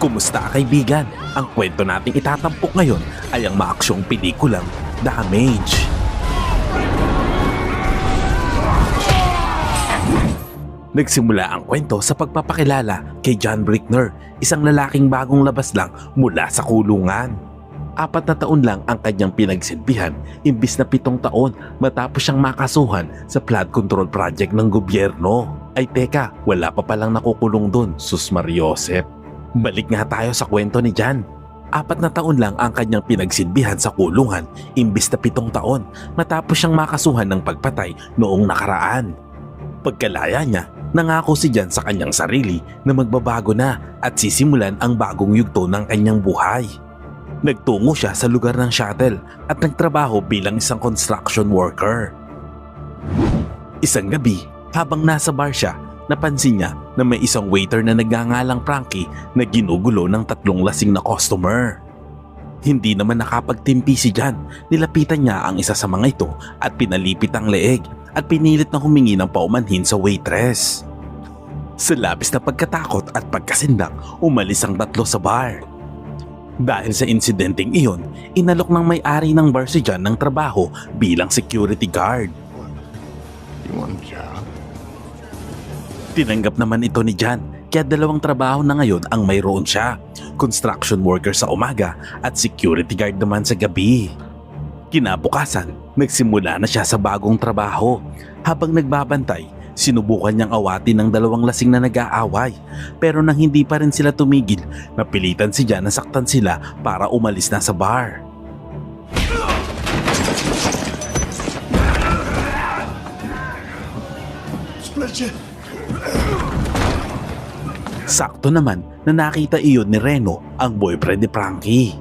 Kumusta kaibigan? Ang kwento nating itatampok ngayon ay ang maaksyong pelikulang Damage. Nagsimula ang kwento sa pagpapakilala kay John Brickner, isang lalaking bagong labas lang mula sa kulungan. Apat na taon lang ang kanyang pinagsilbihan imbis na pitong taon matapos siyang makasuhan sa flood control project ng gobyerno. Ay teka, wala pa palang nakukulong dun, Sus Mariosep. Balik nga tayo sa kwento ni Jan. Apat na taon lang ang kanyang pinagsilbihan sa kulungan imbis na pitong taon matapos siyang makasuhan ng pagpatay noong nakaraan. Pagkalaya niya, nangako si Jan sa kanyang sarili na magbabago na at sisimulan ang bagong yugto ng kanyang buhay. Nagtungo siya sa lugar ng shuttle at nagtrabaho bilang isang construction worker. Isang gabi, habang nasa bar siya, napansin niya na may isang waiter na nagngangalang Frankie na ginugulo ng tatlong lasing na customer. Hindi naman nakapagtimpi si Jan, nilapitan niya ang isa sa mga ito at pinalipit ang leeg at pinilit na humingi ng paumanhin sa waitress. Sa labis na pagkatakot at pagkasindak, umalis ang tatlo sa bar. Dahil sa insidenteng iyon, inalok ng may-ari ng bar si John ng trabaho bilang security guard. You want a job? Tinanggap naman ito ni John kaya dalawang trabaho na ngayon ang mayroon siya. Construction worker sa umaga at security guard naman sa gabi. Kinabukasan, nagsimula na siya sa bagong trabaho. Habang nagbabantay, sinubukan niyang awatin ng dalawang lasing na nag-aaway. Pero nang hindi pa rin sila tumigil, napilitan si Jan na saktan sila para umalis na sa bar. Split you. Sakto naman na nakita iyon ni Reno, ang boyfriend ni Frankie.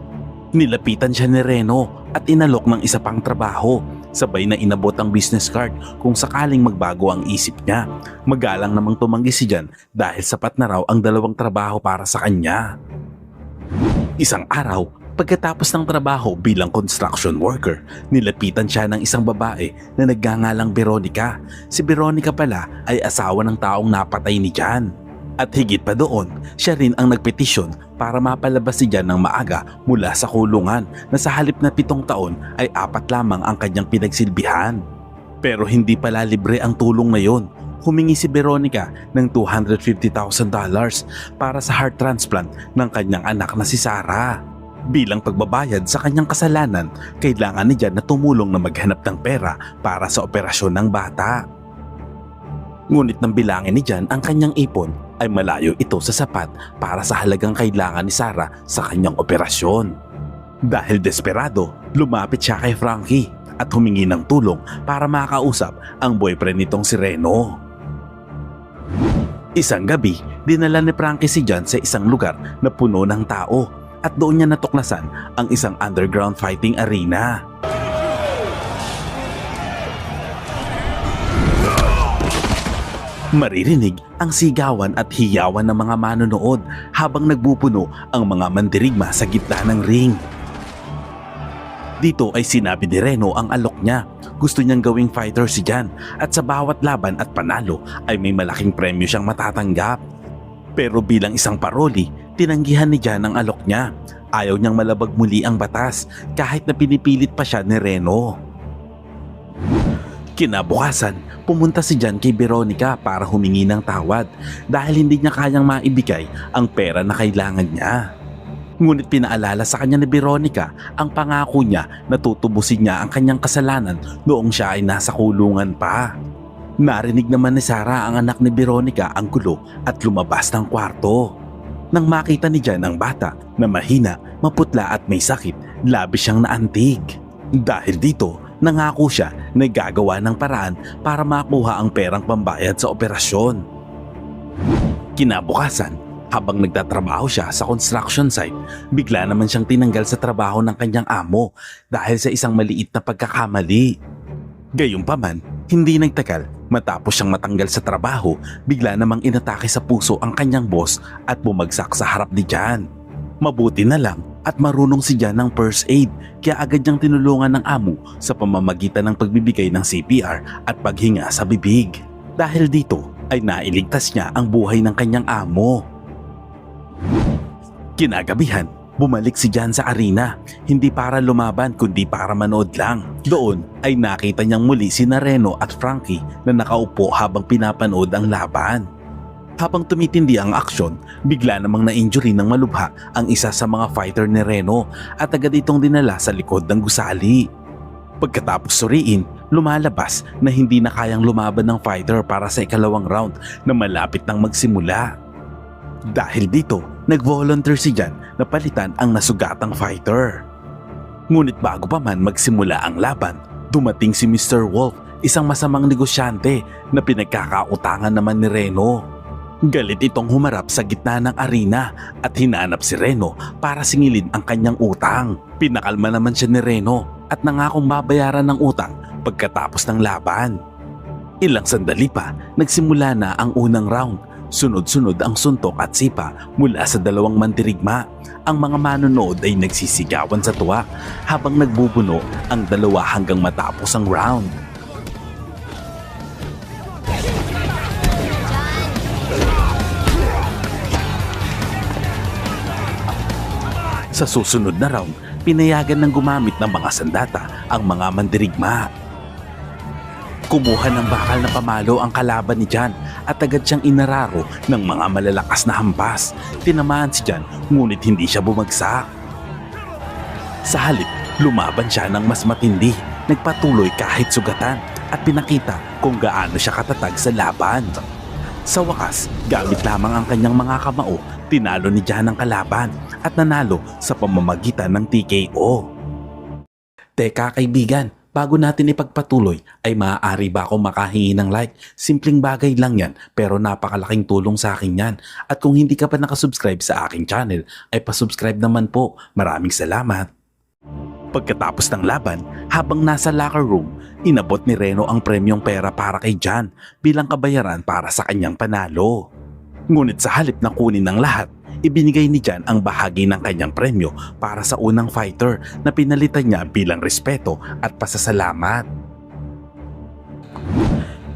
Nilapitan siya ni Reno at inalok ng isa pang trabaho. Sabay na inabot ang business card kung sakaling magbago ang isip niya. Magalang namang tumanggi si Jan dahil sapat na raw ang dalawang trabaho para sa kanya. Isang araw, pagkatapos ng trabaho bilang construction worker, nilapitan siya ng isang babae na nagngangalang Veronica. Si Veronica pala ay asawa ng taong napatay ni Jan. At higit pa doon, siya rin ang nagpetisyon para mapalabas si Jan ng maaga mula sa kulungan na sa halip na pitong taon ay apat lamang ang kanyang pinagsilbihan. Pero hindi pala libre ang tulong na yon. Humingi si Veronica ng $250,000 para sa heart transplant ng kanyang anak na si Sarah. Bilang pagbabayad sa kanyang kasalanan, kailangan ni Jan na tumulong na maghanap ng pera para sa operasyon ng bata. Ngunit nang bilangin ni Jan ang kanyang ipon ay malayo ito sa sapat para sa halagang kailangan ni Sarah sa kanyang operasyon. Dahil desperado, lumapit siya kay Frankie at humingi ng tulong para makausap ang boyfriend nitong si Reno. Isang gabi, dinala ni Frankie si John sa isang lugar na puno ng tao at doon niya natuklasan ang isang underground fighting arena. Maririnig ang sigawan at hiyawan ng mga manonood habang nagbupuno ang mga mandirigma sa gitna ng ring. Dito ay sinabi ni Reno ang alok niya. Gusto niyang gawing fighter si Jan at sa bawat laban at panalo ay may malaking premyo siyang matatanggap. Pero bilang isang paroli, tinanggihan ni Jan ang alok niya. Ayaw niyang malabag muli ang batas kahit na pinipilit pa siya ni Reno. Kinabukasan, pumunta si Jan kay Veronica para humingi ng tawad dahil hindi niya kayang maibigay ang pera na kailangan niya. Ngunit pinaalala sa kanya ni Veronica ang pangako niya na tutubusin niya ang kanyang kasalanan noong siya ay nasa kulungan pa. Narinig naman ni Sarah ang anak ni Veronica ang gulo at lumabas ng kwarto. Nang makita ni Jan ang bata na mahina, maputla at may sakit, labis siyang naantig. Dahil dito, nangako siya na gagawa ng paraan para makuha ang perang pambayad sa operasyon. Kinabukasan, habang nagtatrabaho siya sa construction site, bigla naman siyang tinanggal sa trabaho ng kanyang amo dahil sa isang maliit na pagkakamali. Gayunpaman, hindi nagtagal matapos siyang matanggal sa trabaho, bigla namang inatake sa puso ang kanyang boss at bumagsak sa harap ni Jan. Mabuti na lang at marunong si Jan ng first aid kaya agad niyang tinulungan ng amo sa pamamagitan ng pagbibigay ng CPR at paghinga sa bibig. Dahil dito ay nailigtas niya ang buhay ng kanyang amo. Kinagabihan, bumalik si Jan sa arena. Hindi para lumaban kundi para manood lang. Doon ay nakita niyang muli si Reno at Frankie na nakaupo habang pinapanood ang laban. Habang tumitindi ang aksyon, bigla namang na-injury ng malubha ang isa sa mga fighter ni Reno at agad itong dinala sa likod ng gusali. Pagkatapos suriin, lumalabas na hindi na kayang lumaban ng fighter para sa ikalawang round na malapit nang magsimula. Dahil dito, nag-volunteer si Jan na palitan ang nasugatang fighter. Ngunit bago pa man magsimula ang laban, dumating si Mr. Wolf, isang masamang negosyante na pinagkakautangan naman ni Reno. Galit itong humarap sa gitna ng arena at hinanap si Reno para singilin ang kanyang utang. Pinakalma naman siya ni Reno at nangakong babayaran ng utang pagkatapos ng laban. Ilang sandali pa, nagsimula na ang unang round. Sunod-sunod ang suntok at sipa mula sa dalawang mandirigma. Ang mga manonood ay nagsisigawan sa tuwa habang nagbubuno ang dalawa hanggang matapos ang round. Sa susunod na round, pinayagan ng gumamit ng mga sandata ang mga mandirigma. Kumuha ng bakal na pamalo ang kalaban ni Jan at agad siyang inararo ng mga malalakas na hampas. Tinamaan si Jan ngunit hindi siya bumagsak. Sa halip, lumaban siya ng mas matindi, nagpatuloy kahit sugatan at pinakita kung gaano siya katatag sa laban. Sa wakas, gamit lamang ang kanyang mga kamao, tinalo ni Jan ang kalaban at nanalo sa pamamagitan ng TKO. Teka kaibigan, bago natin ipagpatuloy ay maaari ba akong makahingi ng like? Simpleng bagay lang yan pero napakalaking tulong sa akin yan. At kung hindi ka pa nakasubscribe sa aking channel ay pasubscribe naman po. Maraming salamat. Pagkatapos ng laban, habang nasa locker room, inabot ni Reno ang premyong pera para kay Jan bilang kabayaran para sa kanyang panalo. Ngunit sa halip na kunin ng lahat, ibinigay ni Jan ang bahagi ng kanyang premyo para sa unang fighter na pinalitan niya bilang respeto at pasasalamat.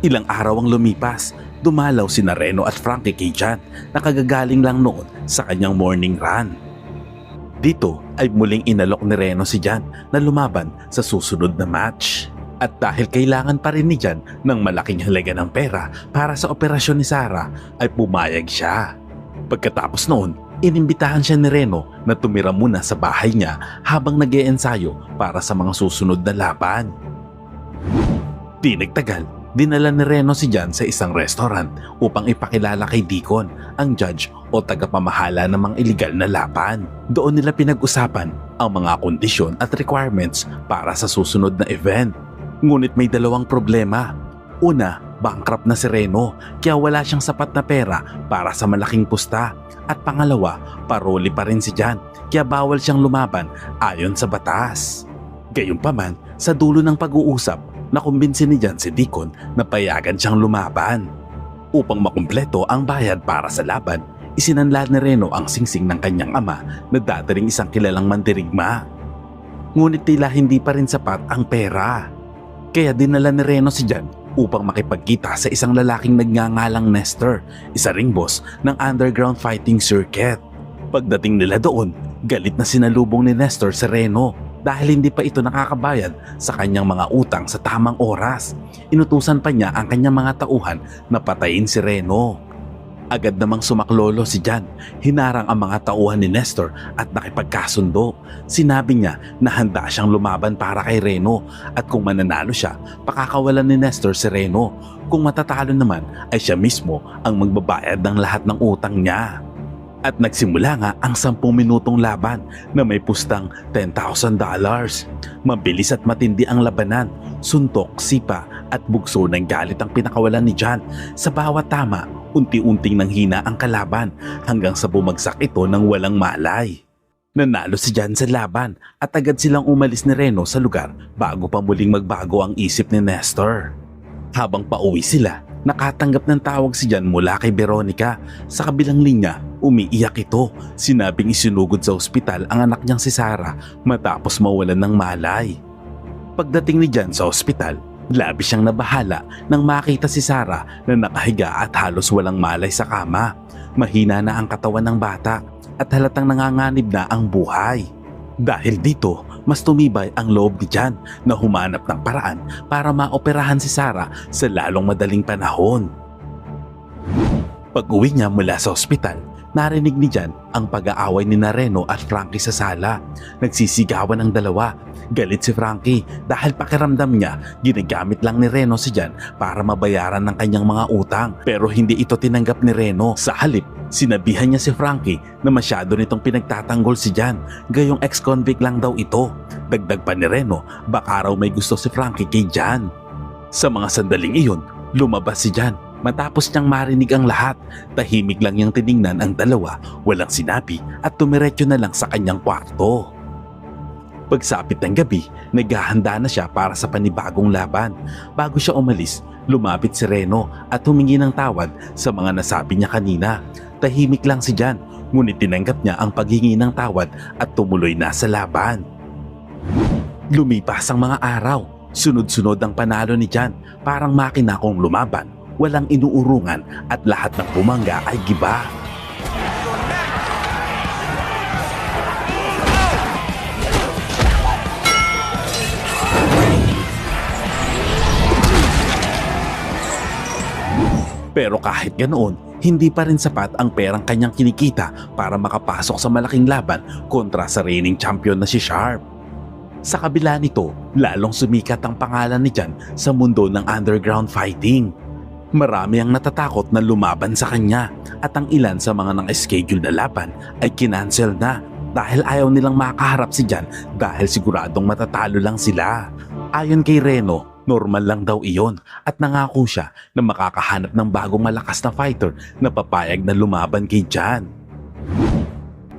Ilang araw ang lumipas, dumalaw si Reno at Frankie kay Jan na kagagaling lang noon sa kanyang morning run. Dito ay muling inalok ni Reno si Jan na lumaban sa susunod na match. At dahil kailangan pa rin ni Jan ng malaking halaga ng pera para sa operasyon ni Sarah ay pumayag siya. Pagkatapos noon, inimbitahan siya ni Reno na tumira muna sa bahay niya habang nag ensayo para sa mga susunod na laban. Di nagtagal, dinala ni Reno si Jan sa isang restaurant upang ipakilala kay Deacon, ang judge o tagapamahala ng mga illegal na laban. Doon nila pinag-usapan ang mga kondisyon at requirements para sa susunod na event. Ngunit may dalawang problema. Una, bankrupt na si Reno kaya wala siyang sapat na pera para sa malaking pusta. At pangalawa, paroli pa rin si Jan kaya bawal siyang lumaban ayon sa batas. Gayunpaman, sa dulo ng pag-uusap, nakumbinsi ni Jan si Deacon na payagan siyang lumaban. Upang makumpleto ang bayad para sa laban, isinanla ni Reno ang singsing ng kanyang ama na dadaring isang kilalang mandirigma. Ngunit tila hindi pa rin sapat ang pera. Kaya dinala ni Reno si Jan upang makipagkita sa isang lalaking nagngangalang Nestor, isa ring boss ng underground fighting circuit. Pagdating nila doon, galit na sinalubong ni Nestor si Reno dahil hindi pa ito nakakabayad sa kanyang mga utang sa tamang oras. Inutusan pa niya ang kanyang mga tauhan na patayin si Reno. Agad namang sumaklolo si Jan. Hinarang ang mga tauhan ni Nestor at nakipagkasundo. Sinabi niya na handa siyang lumaban para kay Reno at kung mananalo siya, pakakawalan ni Nestor si Reno. Kung matatalo naman ay siya mismo ang magbabayad ng lahat ng utang niya. At nagsimula nga ang 10 minutong laban na may pustang $10,000. Mabilis at matindi ang labanan, suntok, sipa at bugso ng galit ang pinakawalan ni John. Sa bawat tama, unti-unting nanghina ang kalaban hanggang sa bumagsak ito ng walang malay. Nanalo si John sa laban at agad silang umalis ni Reno sa lugar bago pa muling magbago ang isip ni Nestor. Habang pauwi sila, nakatanggap ng tawag si Jan mula kay Veronica. Sa kabilang linya, umiiyak ito. Sinabing isinugod sa ospital ang anak niyang si Sarah matapos mawalan ng malay. Pagdating ni Jan sa ospital, labis siyang nabahala nang makita si Sarah na nakahiga at halos walang malay sa kama. Mahina na ang katawan ng bata. at halatang nanganganib na ang buhay. Dahil dito, mas tumibay ang loob ni Jan na humanap ng paraan para maoperahan si Sarah sa lalong madaling panahon. Pag uwi niya mula sa ospital, narinig ni Jan ang pag-aaway ni Nareno at Frankie sa sala. Nagsisigawan ang dalawa. Galit si Frankie dahil pakiramdam niya ginagamit lang ni Reno si Jan para mabayaran ng kanyang mga utang pero hindi ito tinanggap ni Reno. Sa halip, sinabihan niya si Frankie na masyado nitong pinagtatanggol si Jan gayong ex-convict lang daw ito. Dagdag pa ni Reno, baka raw may gusto si Frankie kay Jan. Sa mga sandaling iyon, lumabas si Jan Matapos niyang marinig ang lahat, tahimik lang niyang tiningnan ang dalawa, walang sinabi at tumiretso na lang sa kanyang kwarto. Pagsapit ng gabi, naghahanda na siya para sa panibagong laban. Bago siya umalis, lumapit si Reno at humingi ng tawad sa mga nasabi niya kanina. Tahimik lang si Jan, ngunit tinanggap niya ang paghingi ng tawad at tumuloy na sa laban. Lumipas ang mga araw, sunod-sunod ang panalo ni Jan, parang makina kong lumaban walang inuurungan at lahat ng bumangga ay giba. Pero kahit ganoon, hindi pa rin sapat ang perang kanyang kinikita para makapasok sa malaking laban kontra sa reigning champion na si Sharp. Sa kabila nito, lalong sumikat ang pangalan ni Jan sa mundo ng underground fighting. Marami ang natatakot na lumaban sa kanya at ang ilan sa mga nang-schedule na laban ay kinancel na dahil ayaw nilang makaharap si Jan dahil siguradong matatalo lang sila. Ayon kay Reno, normal lang daw iyon at nangako siya na makakahanap ng bagong malakas na fighter na papayag na lumaban kay Jan.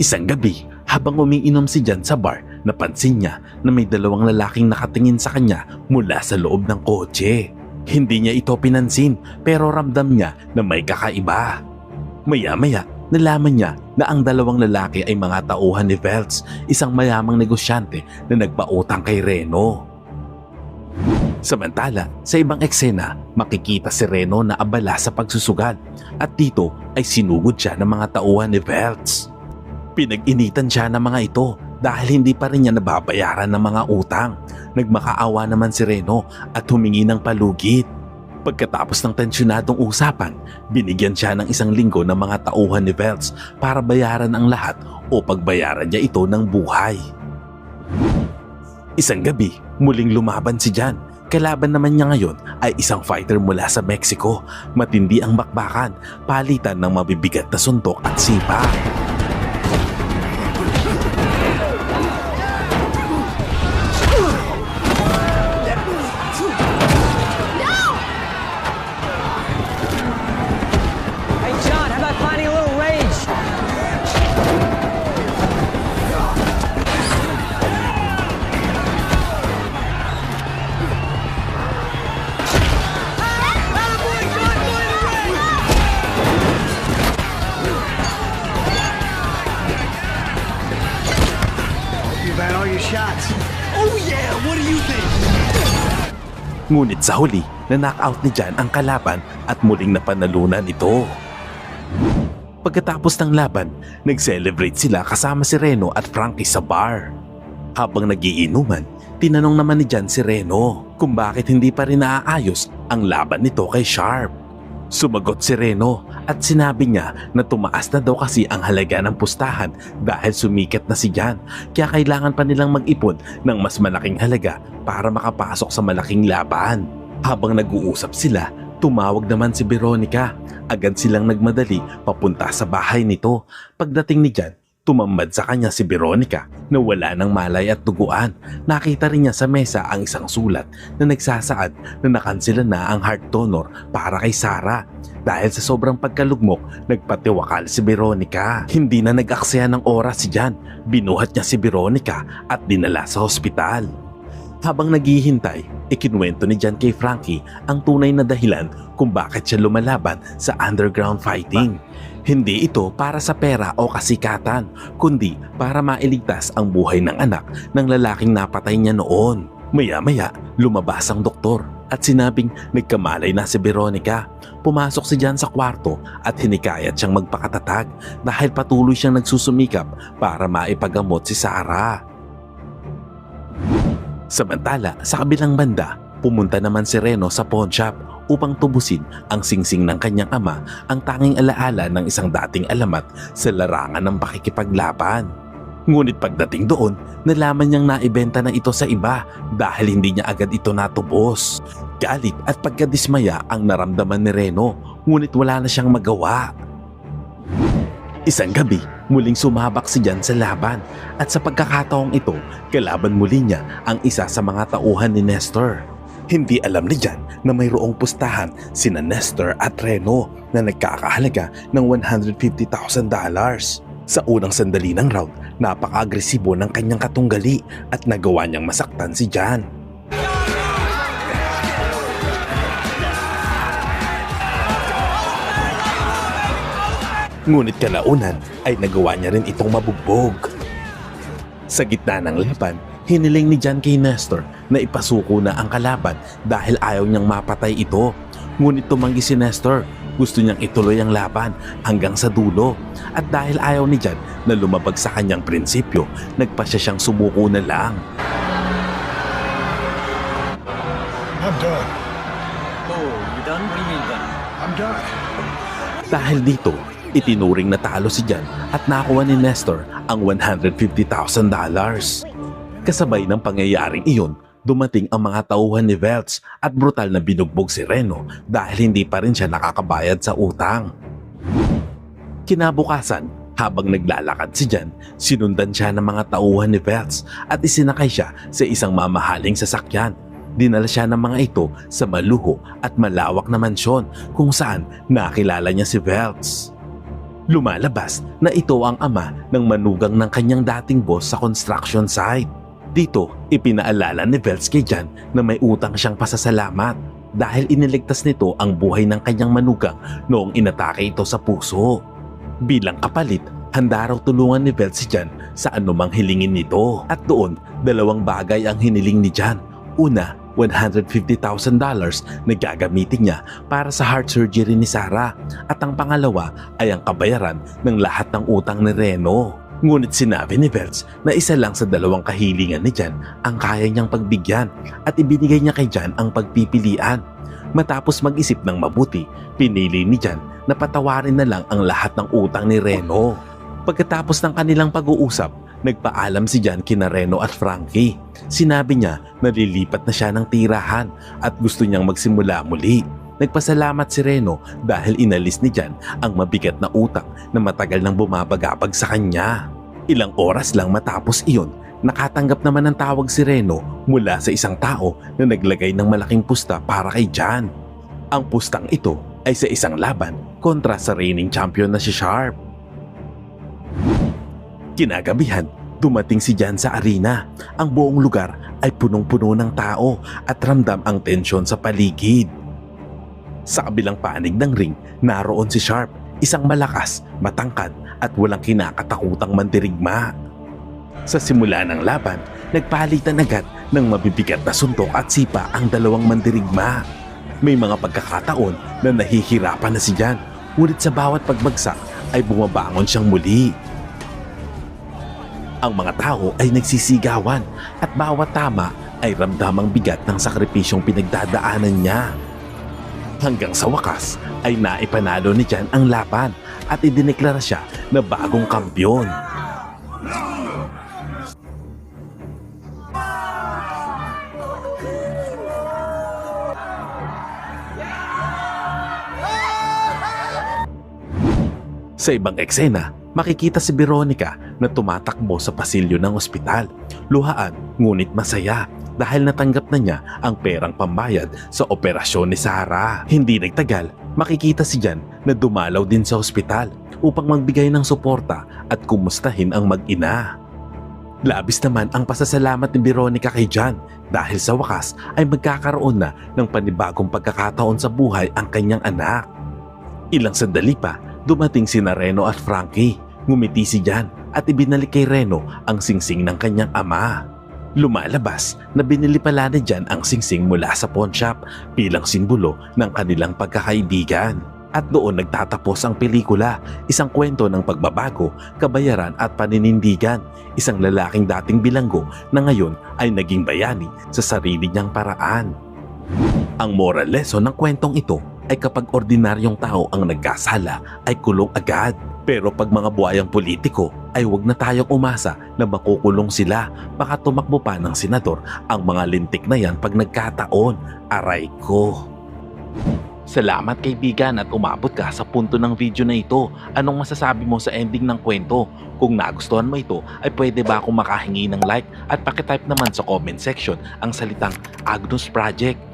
Isang gabi, habang umiinom si Jan sa bar, napansin niya na may dalawang lalaking nakatingin sa kanya mula sa loob ng kotse. Hindi niya ito pinansin pero ramdam niya na may kakaiba. Maya-maya, nalaman niya na ang dalawang lalaki ay mga tauhan ni Veltz, isang mayamang negosyante na nagpautang kay Reno. Samantala, sa ibang eksena, makikita si Reno na abala sa pagsusugal at dito ay sinugod siya ng mga tauhan ni Veltz. Pinag-initan siya ng mga ito dahil hindi pa rin niya nababayaran ng mga utang. Nagmakaawa naman si Reno at humingi ng palugit. Pagkatapos ng tensyonadong usapan, binigyan siya ng isang linggo ng mga tauhan ni Veltz para bayaran ang lahat o pagbayaran niya ito ng buhay. Isang gabi, muling lumaban si Jan. Kalaban naman niya ngayon ay isang fighter mula sa Mexico. Matindi ang bakbakan, palitan ng mabibigat na suntok at sipa. Ngunit sa huli, na-knockout ni Jan ang kalaban at muling napanalunan ito. Pagkatapos ng laban, nag-celebrate sila kasama si Reno at Frankie sa bar. Habang nagiinuman, tinanong naman ni Jan si Reno kung bakit hindi pa rin naaayos ang laban nito kay Sharp. Sumagot si Reno at sinabi niya na tumaas na daw kasi ang halaga ng pustahan dahil sumikat na si Jan kaya kailangan pa nilang mag-ipon ng mas malaking halaga para makapasok sa malaking laban. Habang nag-uusap sila, tumawag naman si Veronica. Agad silang nagmadali papunta sa bahay nito. Pagdating ni Jan, tumambad sa kanya si Veronica na wala ng malay at duguan. Nakita rin niya sa mesa ang isang sulat na nagsasaad na nakansela na ang heart donor para kay Sarah. Dahil sa sobrang pagkalugmok, nagpatiwakal si Veronica. Hindi na nag-aksaya ng oras si Jan. Binuhat niya si Veronica at dinala sa hospital. Habang naghihintay, ikinuwento ni Jan kay Frankie ang tunay na dahilan kung bakit siya lumalaban sa underground fighting. Hindi ito para sa pera o kasikatan, kundi para mailigtas ang buhay ng anak ng lalaking napatay niya noon. Maya-maya, lumabas ang doktor at sinabing nagkamalay na si Veronica. Pumasok si Jan sa kwarto at hinikayat siyang magpakatatag dahil patuloy siyang nagsusumikap para maipagamot si Sarah. Samantala, sa kabilang banda, pumunta naman si Reno sa pawn shop upang tubusin ang singsing ng kanyang ama ang tanging alaala ng isang dating alamat sa larangan ng pakikipaglaban. Ngunit pagdating doon, nalaman niyang naibenta na ito sa iba dahil hindi niya agad ito natubos. Galit at pagkadismaya ang naramdaman ni Reno, ngunit wala na siyang magawa. Isang gabi, muling sumabak si Jan sa laban at sa pagkakataong ito, kalaban muli niya ang isa sa mga tauhan ni Nestor. Hindi alam ni Jan na mayroong pustahan sina Nestor at Reno na nagkakahalaga ng $150,000. Sa unang sandali ng round, napaka-agresibo ng kanyang katunggali at nagawa niyang masaktan si Jan. Ngunit kalaunan ay nagawa niya rin itong mabugbog. Sa gitna ng laban, hiniling ni Jan kay Nestor na ipasuko na ang kalaban dahil ayaw niyang mapatay ito. Ngunit tumanggi si Nestor. Gusto niyang ituloy ang laban hanggang sa dulo. At dahil ayaw ni Jan na lumabag sa kanyang prinsipyo, nagpa siya siyang sumuko na lang. I'm done. Oh, you done? What do you mean done? I'm done. Dahil dito, itinuring na talo si Jan at nakuha ni Nestor ang $150,000. Kasabay ng pangyayaring iyon, dumating ang mga tauhan ni Veltz at brutal na binugbog si Reno dahil hindi pa rin siya nakakabayad sa utang. Kinabukasan, habang naglalakad si Jan, sinundan siya ng mga tauhan ni Veltz at isinakay siya sa isang mamahaling sasakyan. Dinala siya ng mga ito sa maluho at malawak na mansyon kung saan nakilala niya si Veltz. Lumalabas na ito ang ama ng manugang ng kanyang dating boss sa construction site. Dito, ipinaalala ni Veltz kay Jan na may utang siyang pasasalamat dahil iniligtas nito ang buhay ng kanyang manugang noong inatake ito sa puso. Bilang kapalit, handa raw tulungan ni Veltz si Jan sa anumang hilingin nito. At doon, dalawang bagay ang hiniling ni Jan. Una, $150,000 na gagamitin niya para sa heart surgery ni Sarah at ang pangalawa ay ang kabayaran ng lahat ng utang ni Reno. Ngunit sinabi ni Veltz na isa lang sa dalawang kahilingan ni Jan ang kaya niyang pagbigyan at ibinigay niya kay Jan ang pagpipilian. Matapos mag-isip ng mabuti, pinili ni Jan na patawarin na lang ang lahat ng utang ni Reno. Pagkatapos ng kanilang pag-uusap, nagpaalam si Jan kina Reno at Frankie. Sinabi niya na lilipat na siya ng tirahan at gusto niyang magsimula muli. Nagpasalamat si Reno dahil inalis ni Jan ang mabigat na utang na matagal nang bumabagabag sa kanya. Ilang oras lang matapos iyon, nakatanggap naman ng tawag si Reno mula sa isang tao na naglagay ng malaking pusta para kay Jan. Ang pustang ito ay sa isang laban kontra sa reigning champion na si Sharp. Kinagabihan, dumating si Jan sa arena. Ang buong lugar ay punong-puno ng tao at ramdam ang tensyon sa paligid. Sa kabilang panig ng ring, naroon si Sharp, isang malakas, matangkad at walang kinakatakutang mandirigma. Sa simula ng laban, nagpalitan agad ng mabibigat na suntok at sipa ang dalawang mandirigma. May mga pagkakataon na nahihirapan na si Jan, ngunit sa bawat pagbagsak ay bumabangon siyang muli. Ang mga tao ay nagsisigawan at bawat tama ay ramdamang bigat ng sakripisyong pinagdadaanan niya. Hanggang sa wakas ay naipanalo ni Jan ang laban at idineklara siya na bagong kampyon. Sa ibang eksena, makikita si Veronica na tumatakbo sa pasilyo ng ospital. Luhaan, ngunit masaya dahil natanggap na niya ang perang pambayad sa operasyon ni Sarah. Hindi nagtagal, makikita si Jan na dumalaw din sa ospital upang magbigay ng suporta at kumustahin ang mag-ina. Labis naman ang pasasalamat ni Veronica kay Jan dahil sa wakas ay magkakaroon na ng panibagong pagkakataon sa buhay ang kanyang anak. Ilang sandali pa, dumating si Reno at Frankie. Ngumiti si Jan at ibinalik kay Reno ang singsing ng kanyang ama. Lumalabas na binili pala ni Jan ang singsing mula sa pawn shop bilang simbolo ng kanilang pagkakaibigan. At doon nagtatapos ang pelikula, isang kwento ng pagbabago, kabayaran at paninindigan. Isang lalaking dating bilanggo na ngayon ay naging bayani sa sarili niyang paraan. Ang moral lesson ng kwentong ito ay kapag ordinaryong tao ang nagkasala ay kulong agad. Pero pag mga buhayang politiko ay huwag na tayong umasa na makukulong sila. Baka tumakbo pa ng senador ang mga lintik na yan pag nagkataon. Aray ko. Salamat kaibigan at umabot ka sa punto ng video na ito. Anong masasabi mo sa ending ng kwento? Kung nagustuhan mo ito, ay pwede ba akong makahingi ng like at pakitype naman sa comment section ang salitang Agnus Project.